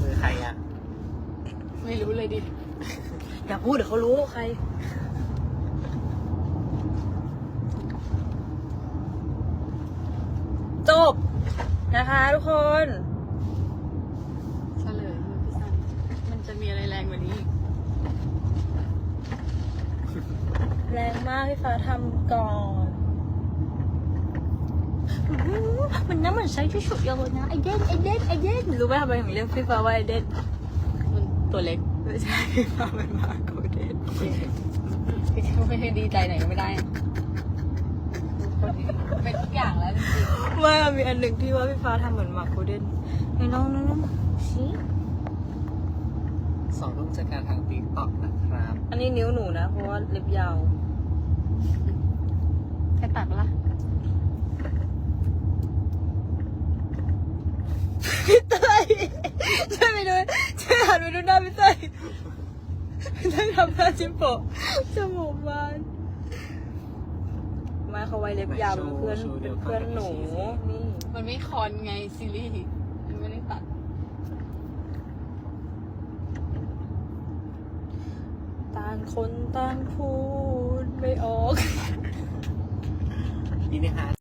มือใครอะ ไม่รู้เลยดิ อย่าพูดเดี๋ยวเขารู้ใคร จบ นะคะทุกคนเฉลยมือพี่ซันมันจะมีอะไรแรงกว่านี้อีกแรงมากพี่ฟ้าทำก่อนอื้อหือมันน้ำเหมือนใช้ที่สุดเลยนะ ไอเดนไอเดนไอเดน รู้ไหมทำไมถึงเรียกพี่ฟ้าว่าไอเดนมันตัวเล็กไม่ใช่พี่ฟ้าเป็นมาโกเดนพี่แค่ไม่ได้ดีใจไหนก็ไม่ได้คนนี้เป็นทุกอย่างแล้วจริงไม่อะมีอันหนึ่งที่ว่าพี่ฟ้าทำเหมือนมาโกเดนไอ้น้องน้องชี้สองรูปจากการทางติ๊กต็อกนะครับ อันนี้นิ้วหนูนะ เพราะว่าเล็บยาวๆแค่ตักละ พี่เต้ยช่วยไปดูช่วยหันไปดูหน้าพี่เต้ยพี่เต้ยทำหน้าจิ้มโปะจมูกบานไมาเขาไว้เล็บยาวเป็นเพื่อนเป็นเพื่อนหนูนี่มันไม่คอนไงซีรีส์มันไม่ได้ตัด ต่างคนต่างพูดไม่ออกนี่นะคะ